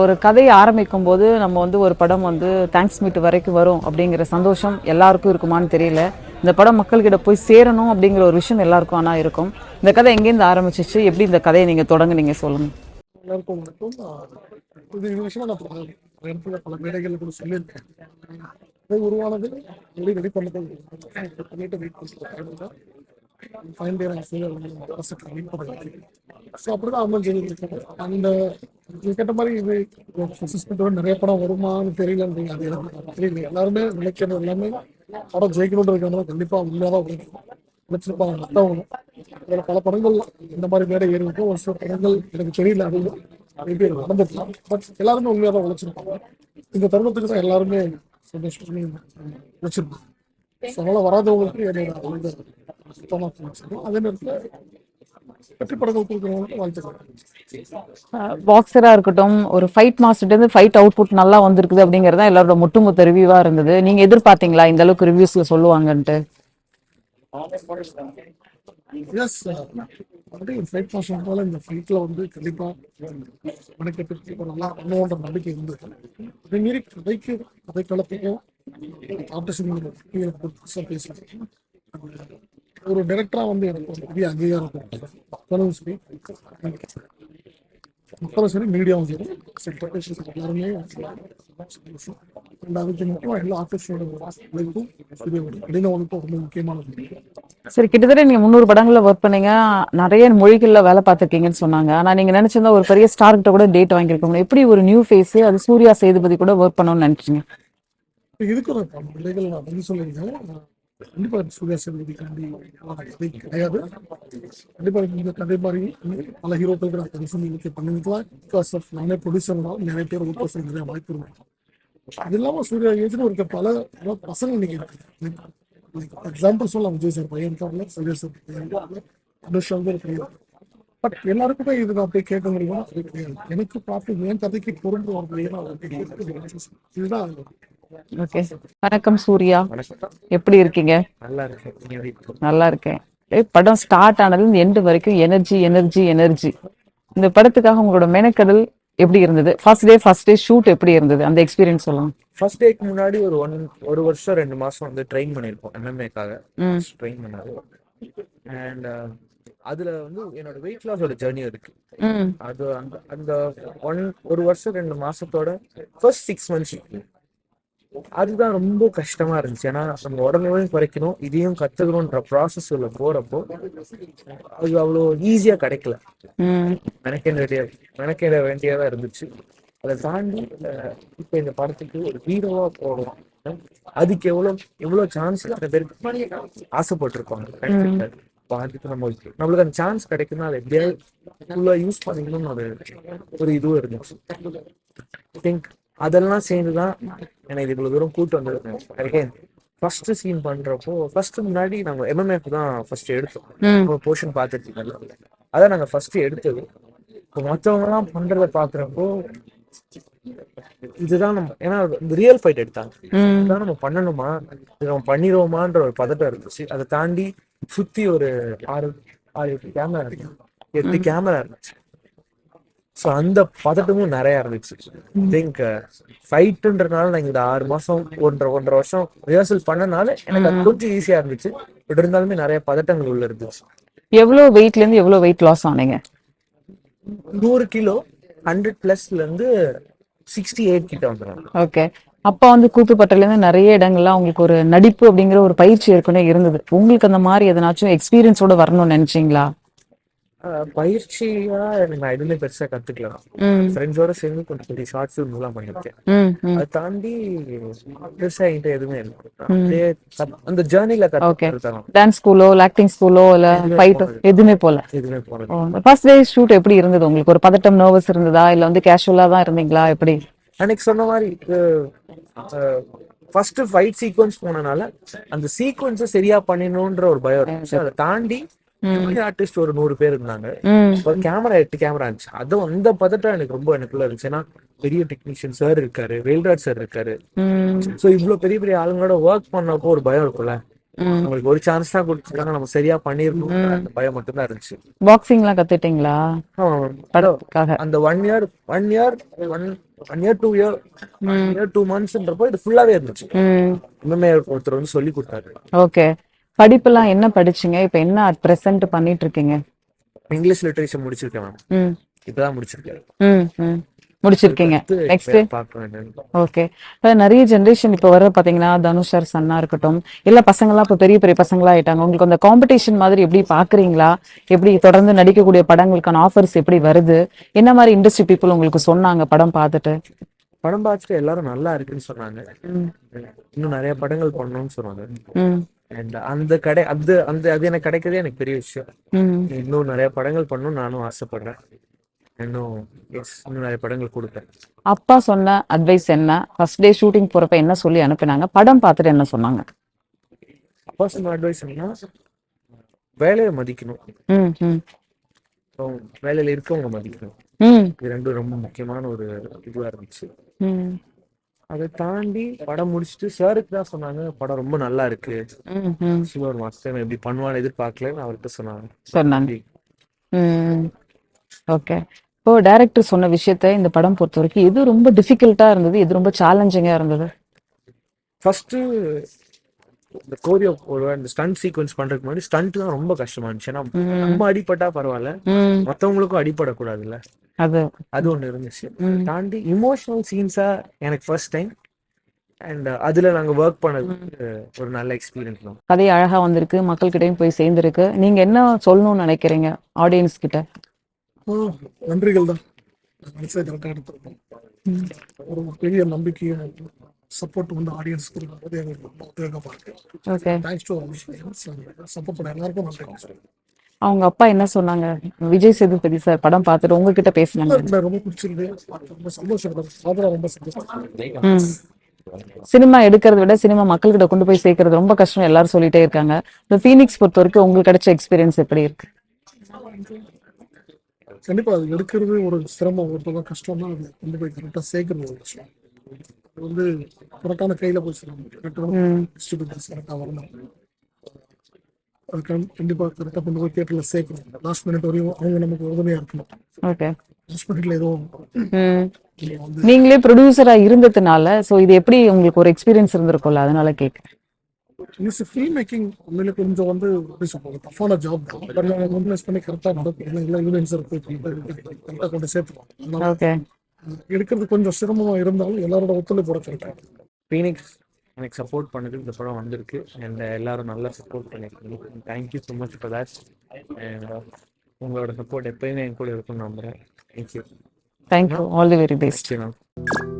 ஒரு கதையை ஆரம்பிக்கும் போது நம்ம வந்து ஒரு படம் வந்து தேங்க்ஸ் மீட் வரைக்கும் வரும் அப்படிங்கிற சந்தோஷம் எல்லாருக்கும் இருக்குமான்னு தெரியல. இந்த படம் மக்கள்கிட்ட போய் சேரணும் அப்படிங்கிற ஒரு விஷயம் எல்லாருக்கும் ஆனால் இருக்கும். இந்த கதை எங்கேருந்து ஆரம்பிச்சிச்சு? எப்படி இந்த கதையை நீங்கள் தொடங்குனீங்க சொல்லுங்கள் எல்லாருக்கும் வணக்கம். இது இது விஷயமா நான் பல இடத்துல பல மேடைகள் கூட சொல்லியிருக்கேன். இது உருவானது எப்படி ரெடி பண்ணது பண்ணிட்டு வெயிட் பண்ணிட்டு ஃபைன் டே அரசுக்கு வெயிட் பண்ணுறது ஸோ அப்படி அப்படிதான் அமைஞ்சது அந்த இதுக்கேற்ற கேட்ட மாதிரி இது அசிஸ்டன்ட்டோட நிறைய படம் வருமான்னு தெரியலன்றீங்க அது எனக்கு தெரியல எல்லாருமே நினைக்கிறது எல்லாமே படம் ஜெயிக்கணும்னு இருக்காங்க. கண்டிப்பாக உண்மையாக உழைக்கணும் உழைச்சிருப்பாங்க மற்றவங்க அதில் பல படங்கள் இந்த மாதிரி மேடை ஏறிவிட்டு ஒரு சில படங்கள் எனக்கு தெரியல. அது மேபி எனக்கு நடந்துருக்கலாம். பட் எல்லாருமே உண்மையாக தான் உழைச்சிருப்பாங்க. இந்த தருணத்துக்கு தான் எல்லாருமே சந்தோஷமே உழைச்சிருப்பாங்க. ஸோ அதனால் வராதவங்களுக்கு என்னோட அதே நேரத்தில் வெற்றி படங்கள் கொடுக்குறவங்களுக்கு வாழ்த்துக்கள் பாக்ஸராக இருக்கட்டும் ஒரு ஃபைட் மாஸ்டர்லேருந்து ஃபைட் அவுட்புட் நல்லா வந்திருக்குது அப்படிங்கிறது எல்லாரோட ஒட்டுமொத்த ரிவ்யூவாக இருந்தது. நீங்கள் எதிர்பார்த்தீங்களா இந்த அளவுக்கு ரிவ்யூஸில் சொல்லுவாங்கன்ட்டு? எஸ் ஃபைட் மாஸ்டர் போல இந்த ஃபைட்ல வந்து கண்டிப்பா இப்போ நல்லா பண்ணுவோன்ற நம்பிக்கை இருந்தது. அதை மீறி கதைக்கு கதை களத்தையும் ஆப்ரேஷன் பேசுறது ஒரு டைரக்டரா வந்து எனக்கு ஒரு பெரிய அங்கீகாரம் மக்களும் சரி. மக்களும் சரி மீடியாவும் சரி. சரி டெக்னீஷியன்ஸ் எல்லாருமே And அதுக்கு முக்கியமா எல்லா ஆர்டிஸ்டோட உழைப்பும் ஸ்டுடியோட இடைநவனுக்கும் ரொம்ப முக்கியமானது சரி கிட்டத்தட்ட நீங்க முந்நூறு படங்கள்ல ஒர்க் பண்ணீங்க. நிறைய மொழிகள்ல வேலை பார்த்திருக்கீங்கன்னு சொன்னாங்க. ஆனா நீங்க நினைச்சிருந்தா ஒரு பெரிய ஸ்டார் கிட்ட கூட டேட் வாங்கியிருக்க முடியும் எப்படி ஒரு நியூ ஃபேஸ் அது சூர்யா சேதுபதி கூட ஒர்க் பண்ணணும்னு நினைச்சீங்க? இதுக்கு ஒரு பல பிள்ளைகள் நான் பதில் சொல்லியிருக்கேன் கண்டிப்பா சூர்யா சேதுபதி காண்டி கதை கிடையாது. கண்டிப்பா இந்த கதை மாதிரி பல ஹீரோக்களுக்கு நான் கதை சொல்லி பண்ணிக்கலாம் பிகாஸ் ஆஃப் நானே ப்ரொடியூசர்னால நிறைய பேர் ஒர்க் பர்சன் நிறைய வாய்ப்பு இருக்கும் அது இல்லாம சூர்யா ஏஜ்னு இருக்க பல பல பசங்க இன்னைக்கு இருக்கு எக்ஸாம்பிள் சொல்லலாம் விஜய் சார் பையன் இருக்காங்க சூர்யா சார் பையன் இருக்காங்க அனுஷா வந்து பட் எல்லாருக்குமே இது நான் போய் கேட்க முடியுமா? எனக்கு பார்த்து என் கதைக்கு பொருள் ஒரு பையனா இதுதான் ஓகே. வணக்கம் சூர்யா. எப்படி இருக்கீங்க? நல்லா இருக்கு நீங்க எப்படி இருக்கீங்க? நல்லா இருக்கேன் படம் ஸ்டார்ட் ஆனதுல எண்டு வரைக்கும் எனர்ஜி எனர்ஜி எனர்ஜி இந்த படத்துக்காக உங்களோட மெனக்கடல் எப்படி இருந்தது? First day first day shoot எப்படி இருந்தது? அந்த எக்ஸ்பீரியன்ஸ் சொல்லலாம் ஃபர்ஸ்ட் டேக்கு முன்னாடி ஒரு ஒன் ஒரு வருஷம் ரெண்டு மாசம் வந்து ட்ரெயின் பண்ணியிருப்போம் எம்எம்ஏக்காக. ட்ரெயின் பண்ணாரு அண்ட் அதுல வந்து என்னோட வெயிட் லாஸோட ஜேர்னி இருக்கு. அது அந்த அந்த ஒன் ஒரு வருஷம் ரெண்டு மாசத்தோட ஃபர்ஸ்ட் சிக்ஸ் மந்த்ஸ் அதுதான் ரொம்ப கஷ்டமா இருந்துச்சு. ஏன்னா நம்ம உடம்பையும் குறைக்கணும் இதையும் கத்துக்கணுன்ற ப்ராசஸ் உள்ள போறப்போ அது அவ்வளோ ஈஸியா கிடைக்கல. மெனக்கிட வேண்டிய மெனக்கிட வேண்டியதா இருந்துச்சு. அதை தாண்டி இப்ப இந்த படத்துக்கு ஒரு ஹீரோவா போகலாம். அதுக்கு எவ்வளவு எவ்வளவு சான்ஸ் நிறைய பேருக்கு ஆசைப்பட்டிருப்பாங்க. அதுக்கு நம்ம நம்மளுக்கு அந்த சான்ஸ் கிடைக்குன்னா அதை எப்படியாவது ஃபுல்லா யூஸ் பண்ணிக்கணும்னு ஒரு ஒரு இதுவும் இருந்துச்சு. திங்க் அதெல்லாம் சேர்ந்துதான் எனக்கு இவ்வளவு தூரம் கூட்டு வந்தது ஃபர்ஸ்ட் சீன் பண்றப்போ ஃபர்ஸ்ட் முன்னாடி நாங்க எம்எம்எஃப் தான் ஃபர்ஸ்ட் எடுத்தோம். போர்ஷன் பார்த்துருக்கீங்கல்ல அதான் நாங்க ஃபர்ஸ்ட் எடுத்தது. இப்போ மற்றவங்க எல்லாம் பண்றத பாக்குறப்போ இதுதான் நம்ம ஏன்னா ரியல் ஃபைட் எடுத்தாங்க. இதுதான் நம்ம பண்ணணுமா? இது நம்ம பண்ணிடுவோமான்ற ஒரு பதட்டம் இருந்துச்சு. அதை தாண்டி சுத்தி ஒரு ஆறு ஆறு எட்டு கேமரா இருக்கு. எட்டு கேமரா இருந்துச்சு. ஸோ அந்த பதட்டமும் நிறைய இருந்துச்சு. திங்க் ஃபைட்டுன்றனால நான் இந்த ஆறு மாசம் ஒன்றரை ஒன்றரை வருஷம் ரிஹர்சல் பண்ணனால எனக்கு அது கொஞ்சம் ஈஸியா இருந்துச்சு. பட் இருந்தாலுமே நிறைய பதட்டங்கள் உள்ள இருந்துச்சு. எவ்வளவு வெயிட்ல இருந்து எவ்வளவு வெயிட் லாஸ் ஆனீங்க? நூறு கிலோ ஹண்ட்ரட் பிளஸ்ல இருந்து சிக்ஸ்டி எயிட் கிட்ட வந்துடும் ஓகே அப்பா வந்து கூத்துப்பட்டில இருந்து நிறைய இடங்கள்ல உங்களுக்கு ஒரு நடிப்பு அப்படிங்கிற ஒரு பயிற்சி ஏற்கனவே இருந்தது. உங்களுக்கு அந்த மாதிரி எதனாச்சும் எக்ஸ்பீரியன்ஸோட வரணும்னு நினைச்சீங்களா? பயிற்சியா எனக்கு நான் எதுவுமே பெருசா கத்துக்கலாம் ஃப்ரெண்ட்ஸோட சேர்ந்து கொஞ்சம் பெரிய ஷார்ட் ஃபிலிம்ஸ் எல்லாம் பண்ணிருக்கேன் அதை தாண்டி பெருசா என்கிட்ட எதுவுமே இல்லை. அந்த ஜேர்னில. கத்துக்கலாம் டான்ஸ் ஸ்கூலோ ஆக்டிங் ஸ்கூலோ இல்ல ஃபைட்டோ எதுவுமே போல? எதுவுமே போனது ஃபர்ஸ்ட் டே ஷூட் எப்படி இருந்தது உங்களுக்கு? ஒரு பதட்டம் நர்வஸ் இருந்ததா? இல்ல வந்து கேஷுவலா தான் இருந்தீங்களா? எப்படி? அன்னைக்கு சொன்ன மாதிரி ஃபர்ஸ்ட் ஃபைட் சீக்வன்ஸ் போனனால அந்த சீக்வன்ஸை சரியா பண்ணிடணுன்ற ஒரு பயம் அதை தாண்டி ஆர்டிஸ்ட் ஒரு நூறு பேர் இருந்தாங்க. ஒரு கேமரா எட்டு கேமரா இருந்துச்சு. அதுவும் அந்த பதட்டம் எனக்கு ரொம்ப எனக்குள்ள இருந்துச்சு. ஏன்னா பெரிய டெக்னீஷியன் சார் இருக்காரு வேல்ராஜ் சார் இருக்காரு. சோ இவ்ளோ பெரிய பெரிய ஆளுங்களோட ஒர்க் பண்ணப்போ ஒரு பயம் இருக்கும்ல. நம்மளுக்கு ஒரு சான்ஸ் தான் கொடுத்துருக்காங்க. நம்ம சரியா பண்ணிருக்கோம் அந்த பயம் மட்டும்தான் இருந்துச்சு. பாக்ஸிங்லாம் கத்துட்டீங்களா. படத்துக்காக அந்த one year one year one one year two year year two மந்த்ஸ்ன்றப்போ இது ஃபுல்லாவே இருந்துச்சு. இன்னுமே ஒருத்தர் வந்து சொல்லி கொடுத்தாரு. ஓகே. படிப்பெல்லாம் என்ன படிச்சீங்க? இப்போ என்ன அட் பிரசன்ட் பண்ணிட்டு இருக்கீங்க இங்கிலீஷ் லிட்டரேச்சர் முடிச்சிருக்கேன் மேம். இப்பதான் முடிச்சிருக்கேன். முடிச்சிருக்கீங்க. நெக்ஸ்ட் ஓகே நிறைய ஜென்ரேஷன் இப்போ வர பாத்தீங்கன்னா தனுஷ் சார் சன்னா இருக்கட்டும். இல்ல பசங்களாம் இப்போ பெரிய பெரிய பசங்களா ஆயிட்டாங்க உங்களுக்கு அந்த காம்படிஷன் மாதிரி எப்படி பாக்குறீங்களா? எப்படி தொடர்ந்து நடிக்கக்கூடிய படங்களுக்கான ஆஃபர்ஸ் எப்படி வருது? என்ன மாதிரி இண்டஸ்ட்ரி பீப்புள் உங்களுக்கு சொன்னாங்க படம் பார்த்துட்டு? படம் பார்த்துட்டு எல்லாரும் நல்லா இருக்குன்னு சொன்னாங்க. இன்னும் நிறைய படங்கள் பண்ணணும்னு சொன்னாங்க. அண்ட் அந்த கடை அது அந்த அது எனக்கு கிடைக்கிறதே எனக்கு பெரிய விஷயம். இன்னும் நிறைய படங்கள் பண்ணணும்னு நானும் ஆசைப்படுறேன். இன்னும் எஸ் இன்னும் நிறைய படங்கள் கொடுப்பேன். அப்பா சொன்ன அட்வைஸ் என்ன? ஃபர்ஸ்ட் டே ஷூட்டிங் போறப்ப என்ன சொல்லி அனுப்பினாங்க? படம் பார்த்துட்டு என்ன சொன்னாங்க? அப்பா சொன்ன அட்வைஸ் என்னன்னா வேலையை மதிக்கணும். வேலையில இருக்கவங்க மதிக்கணும். இது ரெண்டும் ரொம்ப முக்கியமான ஒரு இதுவா இருந்துச்சு. அதை தாண்டி படம் முடிச்சுட்டு சாருக்கு தான் சொன்னாங்க. படம் ரொம்ப நல்லா இருக்கு. சிவர் மாஸ்டர் இப்படி பண்ணுவான்னு எதிர்பார்க்கலன்னு அவர்கிட்ட சொன்னாங்க. சொன்னாங்க. ஓகே. இப்போ டைரக்டர் சொன்ன விஷயத்த இந்த படம் பொறுத்த வரைக்கும் எது ரொம்ப டிஃபிகல்ட்டா இருந்தது? எது ரொம்ப சேலஞ்சிங்கா இருந்தது? ஃபர்ஸ்ட் இந்த கோரியோ இந்த ஸ்டண்ட் சீக்வன்ஸ் பண்றதுக்கு முன்னாடி ஸ்டண்ட் தான் ரொம்ப கஷ்டமா இருந்துச்சு. ஏன்னா நம்ம அடிபட்டா பரவாயில்ல. மத்தவங்களுக்கும் அடிபடக்கூடாதுல்ல. அது அது ஒண்ணு இருந்துச்சு. தாண்டி இமோஷனல் சீன்ஸா எனக்கு ஃபர்ஸ்ட் டைம் அண்ட் அதுல நாங்க ஒர்க் பண்ணது ஒரு நல்ல எக்ஸ்பீரியன்ஸ் தான். கதை அழகா வந்திருக்கு மக்கள்கிட்டயும் போய் சேர்ந்திருக்கு. நீங்க என்ன சொல்லணும்னு நினைக்கிறீங்க ஆடியன்ஸ் கிட்ட? நன்றிகள் தான். மனசை கரெக்டாக எடுத்துருக்கோம் ஒரு பெரிய நம்பிக்கையும் சப்போர்ட் வந்து ஆடியன்ஸ் கொடுக்கும்போது எங்களுக்கு ரொம்ப உபயோகமாக இருக்கு. ஓகே தேங்க்ஸ் டு சப்போர்ட் பண்ண எல்லாருக்கும் நன்றி அவங்க அப்பா என்ன சொன்னாங்க? விஜய் சேதுபதி சார் படம் பார்த்துட்டு உங்ககிட்ட பேசினாங்க. ரொம்ப ரொம்ப சந்தோஷம். ரொம்ப சந்தோஷம். சினிமா எடுக்கிறத விட சினிமா மக்கள்கிட்ட கொண்டு போய் சேர்க்கறது ரொம்ப கஷ்டம். எல்லாரும் சொல்லிட்டே இருக்காங்க. இந்த ஃபீனிக்ஸ் பொறுத்த வரைக்கும் உங்களுக்கு கிடைச்ச எக்ஸ்பீரியன்ஸ் எப்படி இருக்கு? கண்டிப்பா அது எடுக்கிறது ஒரு சிரமம். ஒருத்தவங்க கஷ்டம் தான் அது கொண்டு போய் கரெக்டாக சேர்க்கறது ஒரு கஷ்டம் அது வந்து கரெக்டான கையில போய் டிஸ்ட்ரிபியூட்டர்ஸ் கரெக்டாக வரணும். அது கண்- கண்டிப்பா கரெக்டாக கொண்டு போய் தியேட்டர்ல சேர்க்கணும். லாஸ்ட் மினிட் வரையும் அவங்க நமக்கு உதவியா இருக்கணும். ஓகே லாஸ்ட் மினிட்ல எதுவும் நீங்களே ப்ரொடியூசரா இருந்ததுனால சோ இது எப்படி உங்களுக்கு ஒரு எக்ஸ்பீரியன்ஸ் இருந்திருக்கும்ல? அதனால கேக்குறேன் இஸ் ஃபில்ம் மேக்கிங் உண்மையில கொஞ்சம் வந்து எப்படி சொல்றது டஃப்பான ஜாப் தான். பட் அவங்க இன்வெஸ்ட் பண்ணி கரெக்டாக நடக்கும் ஏன்னா எல்லா யூனியன்ஸர் போய் கரெக்டாக கொண்டு ஓகே எடுக்கிறது கொஞ்சம் சிரமமா இருந்தாலும் எல்லாரோட ஒத்துழைப்போட கரெக்டாக ஃபீனிக்ஸ் எனக்கு சப்போர்ட் பண்ணது இந்த படம் வந்திருக்கு. அண்ட் எல்லாரும் நல்லா சப்போர்ட் பண்ணிருக்கீங்க thank you so much for that and உங்களோட சப்போர்ட் எப்பயுமே என் கூட இருக்கும்னு நம்புறேன். Thank you thank you all the very best ma'am